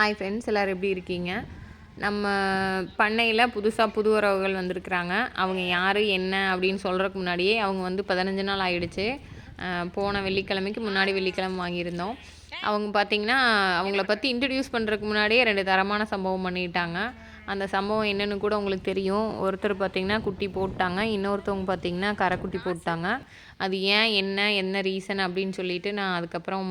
Hi friends எல்லோரும் எப்படி இருக்கீங்க? நம்ம பண்ணையில் புதுசாக புது உறவுகள் வந்திருக்கிறாங்க. அவங்க யார் என்ன அப்படின்னு சொல்கிறதுக்கு முன்னாடியே அவங்க வந்து பதினஞ்சு நாள் ஆகிடுச்சு போன வெள்ளிக்கிழமைக்கு முன்னாடி வெள்ளிக்கிழமை வாங்கியிருந்தோம். அவங்க பார்த்திங்கன்னா அவங்கள பற்றி இன்ட்ரடியூஸ் பண்ணுறதுக்கு முன்னாடியே ரெண்டு தரமான சம்பவம் பண்ணிட்டாங்க. அந்த சம்பவம் என்னென்னு கூட உங்களுக்கு தெரியும். ஒருத்தர் பார்த்திங்கன்னா குட்டி போட்டாங்க. இன்னொருத்தவங்க பார்த்திங்கன்னா கரைக்குட்டி போட்டாங்க. அது ஏன் என்ன என்ன ரீசன் அப்படின்னு சொல்லிட்டு நான் அதுக்கப்புறம்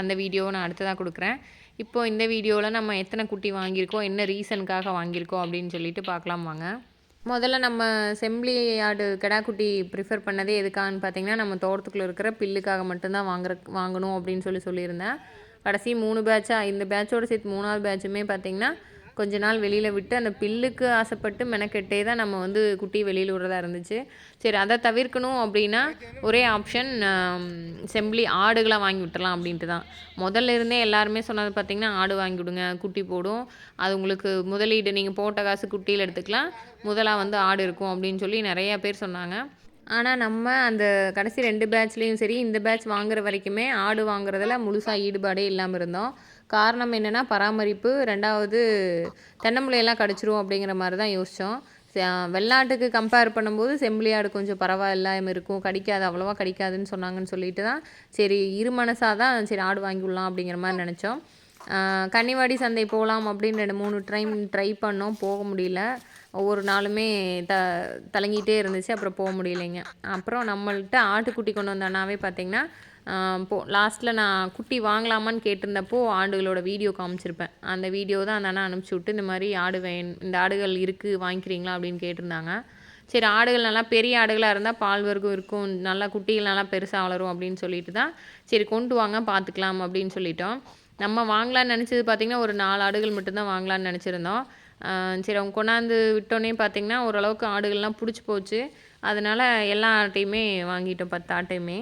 அந்த வீடியோவை நான் அடுத்ததாக கொடுக்குறேன். இப்போது இந்த வீடியோவில் நம்ம எத்தனை குட்டி வாங்கியிருக்கோம் என்ன ரீசனுக்காக வாங்கியிருக்கோம் அப்படின்னு சொல்லிட்டு பார்க்கலாம் வாங்க. முதல்ல நம்ம செம்பிளி ஆடு கிடா ப்ரிஃபர் பண்ணதே எதுக்கான்னு பார்த்தீங்கன்னா நம்ம தோட்டத்துக்குள்ளே இருக்கிற பில்லுக்காக மட்டும்தான் வாங்குற வாங்கணும் அப்படின்னு சொல்லி சொல்லியிருந்தேன். கடைசி மூணு பேட்சாக இந்த பேட்சோடு சேர்த்து மூணாவது பேட்சுமே பார்த்திங்கன்னா கொஞ்ச நாள் வெளியில் விட்டு அந்த பில்லுக்கு ஆசைப்பட்டு மெனக்கெட்டே தான் நம்ம வந்து குட்டி வெளியில் விடுறதா இருந்துச்சு. சரி அதை தவிர்க்கணும் அப்படின்னா ஒரே ஆப்ஷன் செம்பிளி ஆடுகளாக வாங்கி விட்டுறலாம் அப்படின்ட்டு தான். முதல்ல இருந்தே எல்லாருமே சொன்னது பார்த்திங்கன்னா ஆடு வாங்கி விடுங்க குட்டி போடும். அது உங்களுக்கு முதலீடு நீங்கள் போட்ட காசு குட்டியில் எடுத்துக்கலாம். முதலாக வந்து ஆடு இருக்கும் அப்படின்னு சொல்லி நிறையா பேர் சொன்னாங்க. ஆனால் நம்ம அந்த கடைசி ரெண்டு பேட்ச்லேயும் சரி இந்த பேட்ச் வாங்குற வரைக்குமே ஆடு வாங்குறதுல முழுசாக ஈடுபாடே இல்லாமல் இருந்தோம். காரணம் என்னென்னா பராமரிப்பு ரெண்டாவது தென்னம்பிள்ளையெல்லாம் கடிச்சிரும் அப்படிங்கிற மாதிரி தான் யோசித்தோம் வெள்ளாட்டுக்கு கம்பேர் பண்ணும்போது செம்பிளியாடு கொஞ்சம் பரவாயில்லாமல் இருக்கும் கடிக்காது அவ்வளோவா கடிக்காதுன்னு சொன்னாங்கன்னு சொல்லிட்டு தான் சரி இரு மனசாக தான் சரி ஆடு வாங்கி விடலாம் அப்படிங்கிற மாதிரி நினச்சோம். கன்னிவாடி சந்தை போகலாம் அப்படின்னு ரெண்டு மூணு டைம் ட்ரை பண்ணோம் போக முடியல. ஒவ்வொரு நாளுமே த தலங்கிட்டே இருந்துச்சு அப்புறம் போக முடியலைங்க. அப்புறம் நம்மள்கிட்ட ஆட்டுக்குட்டி கொண்டு வந்தோன்னாவே பார்த்திங்கன்னா போ லாஸ்ட்டில் நான் குட்டி வாங்கலாமான்னு கேட்டிருந்தப்போ ஆடுகளோட வீடியோ காமிச்சிருப்பேன். அந்த வீடியோ தான் அந்த அண்ணா அனுப்பிச்சி விட்டு இந்த மாதிரி ஆடு வேணும் இந்த ஆடுகள் இருக்குது வாங்கிக்கிறீங்களா? அப்படின்னு கேட்டிருந்தாங்க. சரி ஆடுகள் நல்லா பெரிய ஆடுகளாக இருந்தால் பால் வர்க்கம் இருக்கும் நல்லா குட்டிகள் நல்லா பெருசாக வளரும் அப்படின்னு சொல்லிட்டு தான் சரி கொண்டு வாங்க பார்த்துக்கலாம் அப்படின்னு சொல்லிட்டோம். நம்ம வாங்கலான்னு நினச்சது பார்த்திங்கன்னா ஒரு நாலு ஆடுகள் மட்டும்தான் வாங்கலான்னு நினச்சிருந்தோம். சரி அவங்க கொண்டாந்து விட்டோன்னே பார்த்திங்கன்னா ஓரளவுக்கு ஆடுகள்லாம் பிடிச்சி போச்சு. அதனால் எல்லா ஆட்டையுமே வாங்கிட்டோம் பத்து ஆட்டையுமே.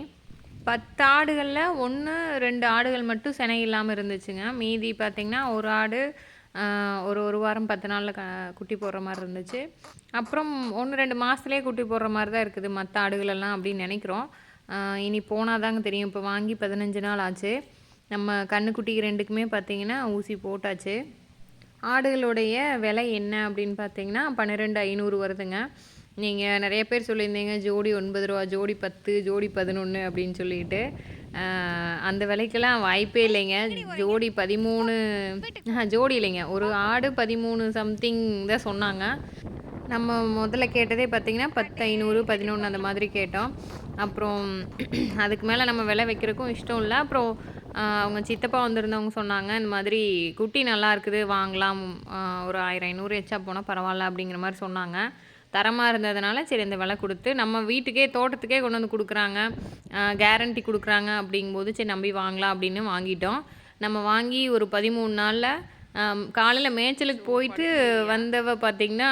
பத்து ஆடுகளில் ஒன்று ரெண்டு ஆடுகள் மட்டும் சினை இல்லாமல் இருந்துச்சுங்க. மீதி பார்த்திங்கன்னா ஒரு ஆடு ஒரு ஒரு வாரம் பத்து நாளில் க குட்டி போடுற மாதிரி இருந்துச்சு. அப்புறம் ஒன்று ரெண்டு மாதத்துலேயே குட்டி போடுற மாதிரி தான் இருக்குது மற்ற ஆடுகளெல்லாம் அப்படின்னு நினைக்கிறோம். இனி போனால் தாங்க தெரியும். இப்போ வாங்கி பதினஞ்சு நாள் ஆச்சு. நம்ம கண்ணுக்குட்டி ரெண்டுக்குமே பார்த்திங்கன்னா ஊசி போட்டாச்சு. ஆடுகளுடைய விலை என்ன அப்படின்னு பார்த்தீங்கன்னா பன்னிரெண்டு ஐநூறு வருதுங்க. நீங்கள் நிறைய பேர் சொல்லியிருந்தீங்க ஜோடி ஒன்பது ரூபா ஜோடி பத்து ஜோடி பதினொன்று அப்படின்னு சொல்லிட்டு. அந்த விலைக்கெல்லாம் வாய்ப்பே இல்லைங்க. ஜோடி பதிமூணு ஜோடி இல்லைங்க. ஒரு ஆடு பதிமூணு சம்திங் தான் சொன்னாங்க. நம்ம முதல்ல கேட்டதே பார்த்திங்கன்னா பத்து ஐநூறு பதினொன்று அந்த மாதிரி கேட்டோம். அப்புறம் அதுக்கு மேலே நம்ம விலை வைக்கிறதுக்கும் இஷ்டம் இல்லை. அப்புறம் அவங்க சித்தப்பா வந்திருந்தவங்க சொன்னாங்க இந்த மாதிரி குட்டி நல்லா இருக்குது வாங்கலாம் ஒரு ஆயிரம் ஐநூறு எச்சா போனால் பரவாயில்ல அப்படிங்கிற மாதிரி சொன்னாங்க. தரமாக இருந்ததுனால சரி இந்த விலை கொடுத்து நம்ம வீட்டுக்கே தோட்டத்துக்கே கொண்டு வந்து கொடுக்குறாங்க. கேரண்டி கொடுக்குறாங்க அப்படிங்கும்போது சரி நம்பி வாங்கலாம் அப்படின்னு வாங்கிட்டோம். நம்ம வாங்கி ஒரு பதிமூணு நாளில் காலையில் மேய்ச்சலுக்கு போயிட்டு வந்தவ பார்த்திங்கன்னா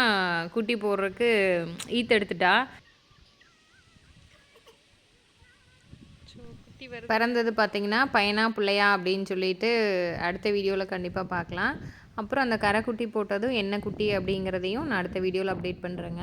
குட்டி போடுறதுக்கு ஈத்தெடுத்துட்டா பிறந்தது பார்த்திங்கன்னா பையனா பிள்ளையா அப்படின்னு சொல்லிட்டு அடுத்த வீடியோவில் கண்டிப்பாக பார்க்கலாம். அப்புறம் அந்த கரைக்குட்டி போட்டதும் என்ன குட்டி அப்படிங்கிறதையும் நான் அடுத்த வீடியோவில் அப்டேட் பண்ணுறேங்க